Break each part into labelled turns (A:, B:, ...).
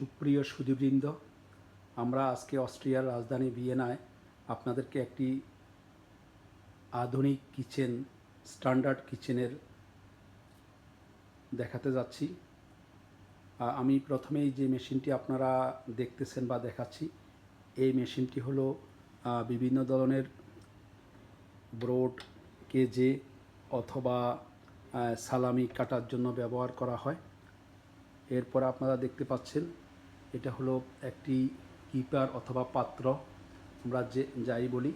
A: সুপ্রিয় সুদীবৃন্দ আমরা আজকে অস্ট্রিয়ার রাজধানী ভিয়েনায় আপনাদেরকে একটি আধুনিক কিচেন, স্ট্যান্ডার্ড কিচেনের দেখাতে যাচ্ছি। আমি প্রথমেই যে মেশিনটি আপনারা দেখতেছেন বা দেখাচ্ছি, এই মেশিনটি হলো বিভিন্ন ধরনের ব্রোড, কেজে অথবা সালামি কাটার জন্য ব্যবহার করা হয়। এরপর আপনারা দেখতে পাচ্ছেন এটা হলো একটি কিপার অথবা পাত্র। আমরা যে যাই বলি,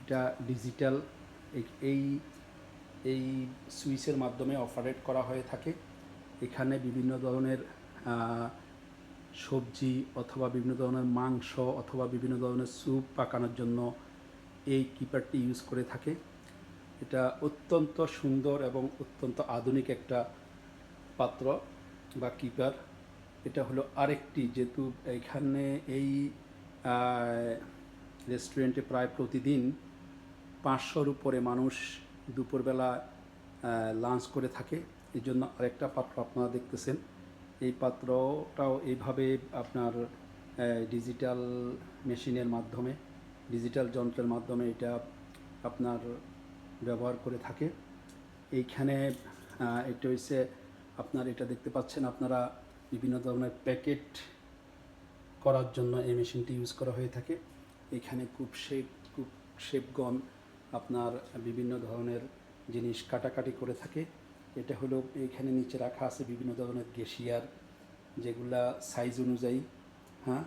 A: এটা ডিজিটাল এই- এই সুইচের মাধ্যমে অপারেট করা হয়ে থাকে। এখানে বিভিন্ন ধরনের সবজি অথবা বিভিন্ন ধরনের মাংস অথবা বিভিন্ন ধরনের স্যুপ পাকানোর জন্য এই কিপারটি ইউজ করে থাকে। এটা অত্যন্ত সুন্দর এবং অত্যন্ত আধুনিক একটা পাত্র বা কিপার। এটা হলো আরেকটি, যেহেতু এখানে এই রেস্টুরেন্টে প্রায় প্রতিদিন পাঁচশোর উপরে মানুষ দুপুরবেলা লাঞ্চ করে থাকে। এই জন্য আরেকটা পাত্র আপনারা দেখতেছেন। এই পাত্রটাও এইভাবে আপনার ডিজিটাল মেশিনের মাধ্যমে ডিজিটাল যন্ত্রের মাধ্যমে এটা আপনার ব্যবহার করে থাকে। এইখানে এটা হচ্ছে আপনার এটা দেখতে পাচ্ছেন আপনারা বিভিন্ন ধরনের প্যাকেট করার জন্য এই মেশিনটি ইউজ করা হয়ে থাকে। এখানে কূপ শেপ কূপ শেপগন আপনার বিভিন্ন ধরনের জিনিস কাটাকাটি করে থাকে। এটা হলো এখানে নিচে রাখা আছে বিভিন্ন ধরনের গেশিয়ার যেগুলা সাইজ অনুযায়ী হ্যাঁ?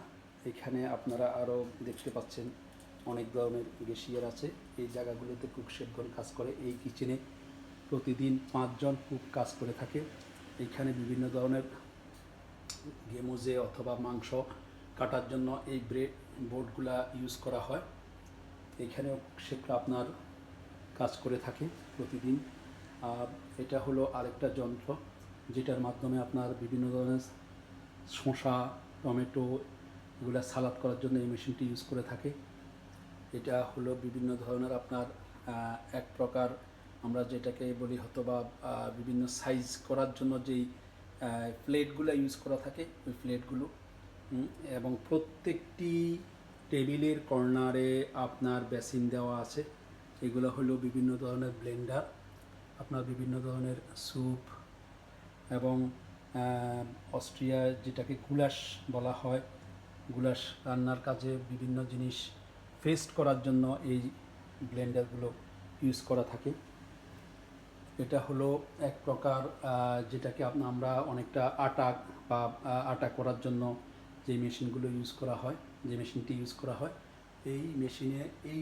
A: এখানে আপনারা আরও দেখতে পাচ্ছেন অনেক ধরনের গেশিয়ার আছে। এই জায়গাগুলোতে কুক শেপগন কাজ করে। এই কিচেনে প্রতিদিন পাঁচজন কুক কাজ করে থাকে। এখানে বিভিন্ন ধরনের গেমোজে অথবা মাংস কাটার জন্য এই ব্রেড বোর্ডগুলা ইউজ করা হয়। এখানেও সেটা আপনার কাজ করে থাকে প্রতিদিন। এটা হলো আরেকটা যন্ত্র, যেটার মাধ্যমে আপনার বিভিন্ন ধরনের শসা, টমেটো এগুলো সালাদ করার জন্য এই মেশিনটি ইউজ করে থাকে। এটা হলো বিভিন্ন ধরনের আপনার এক প্রকার আমরা যেটাকে বলি হয়তো বা বিভিন্ন সাইজ করার জন্য যেই প্লেটগুলো ইউজ করা থাকে ওই প্লেটগুলো। এবং প্রত্যেকটি টেবিলের কর্নারে আপনার বেসিন দেওয়া আছে। এগুলো হলো বিভিন্ন ধরনের ব্লেন্ডার আপনার বিভিন্ন ধরনের স্যুপ এবং আহ, অস্ট্রিয়ায় যেটাকে গুলাশ বলা হয় গুলাশ রান্নার কাজে বিভিন্ন জিনিস ফেস্ট করার জন্য এই ব্লেন্ডারগুলো ইউজ করা থাকে। এটা হলো এক প্রকার যেটাকে আমরা অনেকটা আটা বা আটা করার জন্য যে মেশিনগুলো ইউজ করা হয়, যে মেশিনটি ইউজ করা হয়, এই মেশিনে এই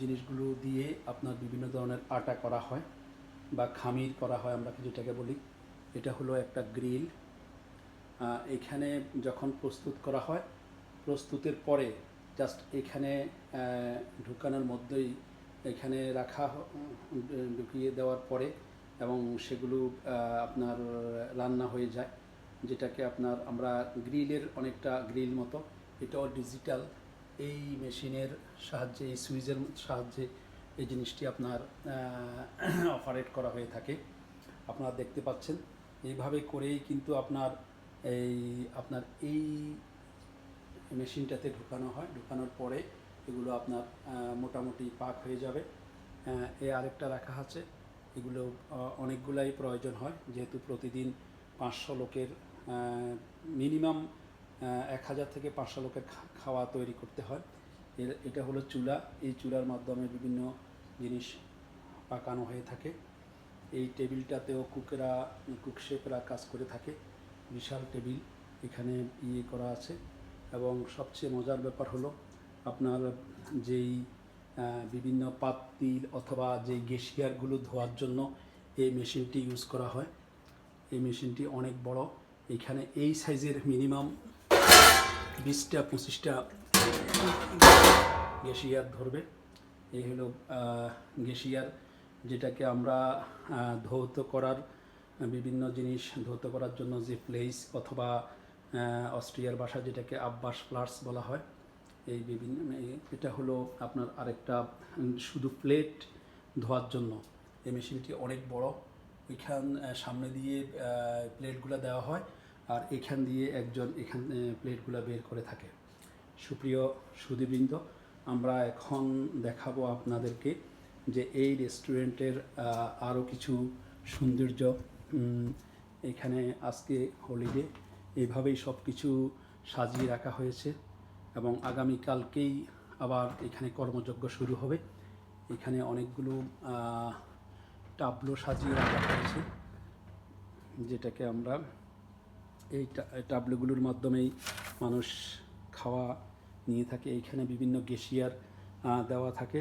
A: জিনিসগুলো দিয়ে আপনার বিভিন্ন ধরনের আটা করা হয় বা খামির করা হয় আমরা যেটাকে বলি। এটা হলো একটা গ্রিল। এখানে যখন প্রস্তুত করা হয়, প্রস্তুতের পরে জাস্ট এখানে ঢুকানোর মধ্যেই এখানে রাখা, ঢুকিয়ে দেওয়ার পরে এবং সেগুলো আপনার রান্না হয়ে যায়। যেটাকে আপনার আমরা গ্রিলের অনেকটা গ্রিল মতো। এটাও ডিজিটাল। এই মেশিনের সাহায্যে, এই সুইচের সাহায্যে এই জিনিসটি আপনার অপারেট করা হয়ে থাকে। আপনারা দেখতে পাচ্ছেন। এইভাবে করেই কিন্তু আপনার এই আপনার এই মেশিনটাতে ঢুকানো হয়। ঢুকানোর পরে এগুলো আপনার মোটামুটি পাক হয়ে যাবে। এ আরেকটা রাখা আছে, এগুলো অনেকগুলাই প্রয়োজন হয়। যেহেতু প্রতিদিন পাঁচশো লোকের মিনিমাম এক হাজার থেকে পাঁচশো লোকের খাওয়া তৈরি করতে হয়। এর, এটা হলো চুলা। এই চুলার মাধ্যমে বিভিন্ন জিনিস পাকানো হয়ে থাকে। এই টেবিলটাতেও কুকেরা কুকশেপরা কাজ করে থাকে। বিশাল টেবিল এখানে ইয়ে করা আছে। এবং সবচেয়ে মজার ব্যাপার হলো আপনার যেই বিভিন্ন পাতিল অথবা যেই গেশিয়ারগুলো ধোয়ার জন্য এই মেশিনটি ইউজ করা হয়। এই মেশিনটি অনেক বড়। এখানে এই সাইজের মিনিমাম বিশটা পঁচিশটা গেশিয়ার ধরবে। এই হলো আহ, গেশিয়ার যেটাকে আমরা ধৌত করার বিভিন্ন জিনিস ধৌত করার জন্য যে প্লেস অথবা অস্ট্রিয়ার ভাষা যেটাকে আব্বাস ফ্লার্স বলা হয় এই বিভিন্ন এটা হলো আপনার আরেকটা শুধু প্লেট ধোয়ার জন্য। এই মেশিনটি অনেক বড়। আহ, সামনে দিয়ে প্লেটগুলো দেওয়া হয় আর এখান দিয়ে একজন এখান প্লেটগুলো বের করে থাকে। সুপ্রিয় সুদীবৃন্দ আমরা এখন দেখাবো আপনাদেরকে যে এই রেস্টুরেন্টের আরও কিছু সৌন্দর্য এখানে আজকে হলিডে এইভাবেই সব কিছু সাজিয়ে রাখা হয়েছে। এবং আগামীকালকেই আবার এখানে কর্মযজ্ঞ শুরু হবে। এখানে অনেকগুলো টাবলো সাজিয়ে রাখা হয়েছে, যেটাকে আমরা এই টাবলোগুলোর মাধ্যমেই মানুষ খাওয়া নিয়ে থাকে। এইখানে বিভিন্ন গেশিয়ার দেওয়া থাকে।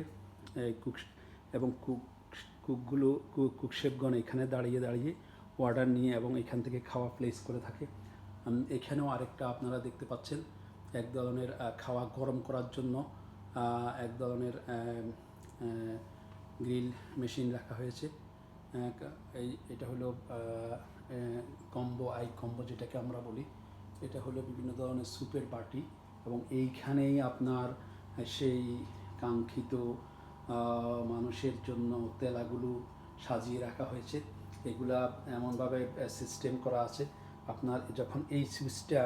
A: কুক, এবং কুক, কুকগুলো কুক কুকশেপগণ এখানে দাঁড়িয়ে দাঁড়িয়ে অর্ডার নিয়ে এবং এখান থেকে খাওয়া প্লেস করে থাকে। এখানেও আরেকটা আপনারা দেখতে পাচ্ছেন। এক ধরনের খাওয়া গরম করার জন্য এক ধরনের গ্রিল মেশিন রাখা হয়েছে। এই, এটা হলো কম্বো, আই কম্বো যেটাকে আমরা বলি। এটা হলো বিভিন্ন ধরনের স্যুপের বাটি এবং এইখানেই আপনার সেই কাঙ্ক্ষিত মানুষের জন্য তেলাগুলো সাজিয়ে রাখা হয়েছে। এগুলা এমনভাবে সিস্টেম করা আছে। আপনার যখন এই সুইচটা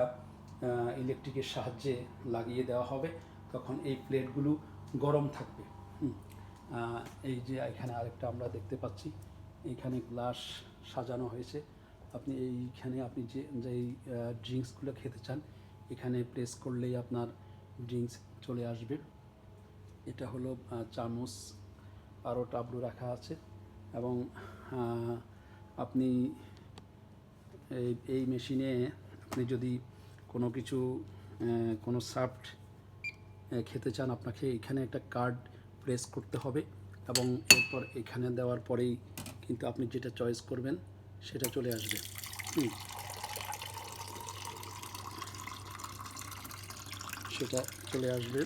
A: ইলেকট্রিকের সাহায্যে লাগিয়ে দেওয়া হবে, তখন এই প্লেটগুলো গরম থাকবে। এই যে এখানে আরেকটা আমরা দেখতে পাচ্ছি এইখানে গ্লাস সাজানো হয়েছে। আপনি এইখানে আপনি যে যেই ড্রিঙ্কসগুলো খেতে চান, এখানে প্রেস করলেই আপনার ড্রিঙ্কস চলে আসবে। এটা হলো চামচ আরও টাবলু রাখা আছে এবং আপনি এই এই মেশিনে আপনি যদি কোনো কিছু কোনো সাফট খেতে চান, আপনাকে এখানে একটা কার্ড প্রেস করতে হবে এবং এরপর এখানে দেওয়ার পরেই কিন্তু আপনি যেটা চয়েস করবেন, সেটা চলে আসবে। সেটা চলে আসবে।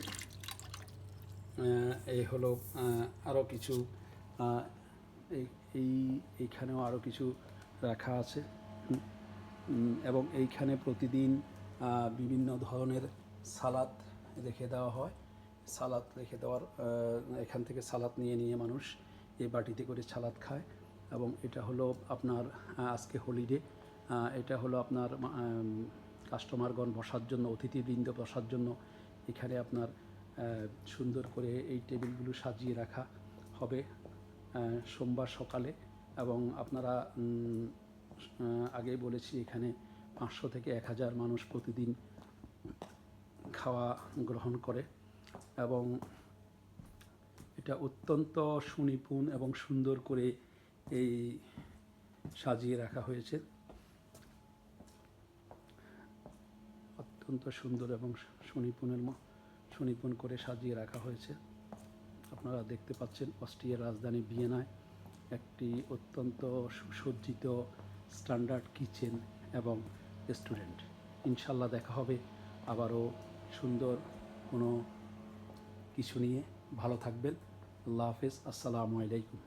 A: এই হলো আরও কিছু এই এই, এইখানেও আরও কিছু রাখা আছে। এবং এইখানে প্রতিদিন বিভিন্ন ধরনের সালাদ রেখে দেওয়া হয়। সালাদ রেখে দেওয়ার এখান থেকে সালাদ নিয়ে নিয়ে মানুষ এই বাটিতে করে সালাদ খায় এবং এটা হলো আপনার আজকে হলিডে। এটা হলো আপনার কাস্টমারগণ বসার জন্য, অতিথিবৃন্দ বসার জন্য এখানে আপনার সুন্দর করে এই টেবিলগুলো সাজিয়ে রাখা হবে সোমবার সকালে এবং আপনারা আগেই বলেছি এখানে পাঁচশো থেকে এক হাজার মানুষ প্রতিদিন খাওয়া গ্রহণ করে এবং এটা অত্যন্ত সুনিপুণ এবং সুন্দর করে এই সাজিয়ে রাখা হয়েছে। অত্যন্ত সুন্দর এবং সুনিপুণের সুনিপুণ করে সাজিয়ে রাখা হয়েছে। আপনারা দেখতে পাচ্ছেন অস্ট্রিয়ার রাজধানী ভিয়েনায় একটি অত্যন্ত সুসজ্জিত স্ট্যান্ডার্ড কিচেন এবং রেস্টুরেন্ট ইনশাল্লাহ দেখা হবে। আবারও সুন্দর কোনো কিছু নিয়ে ভালো থাকবেন। আল্লাহ হাফেজ। আসসালামু আলাইকুম।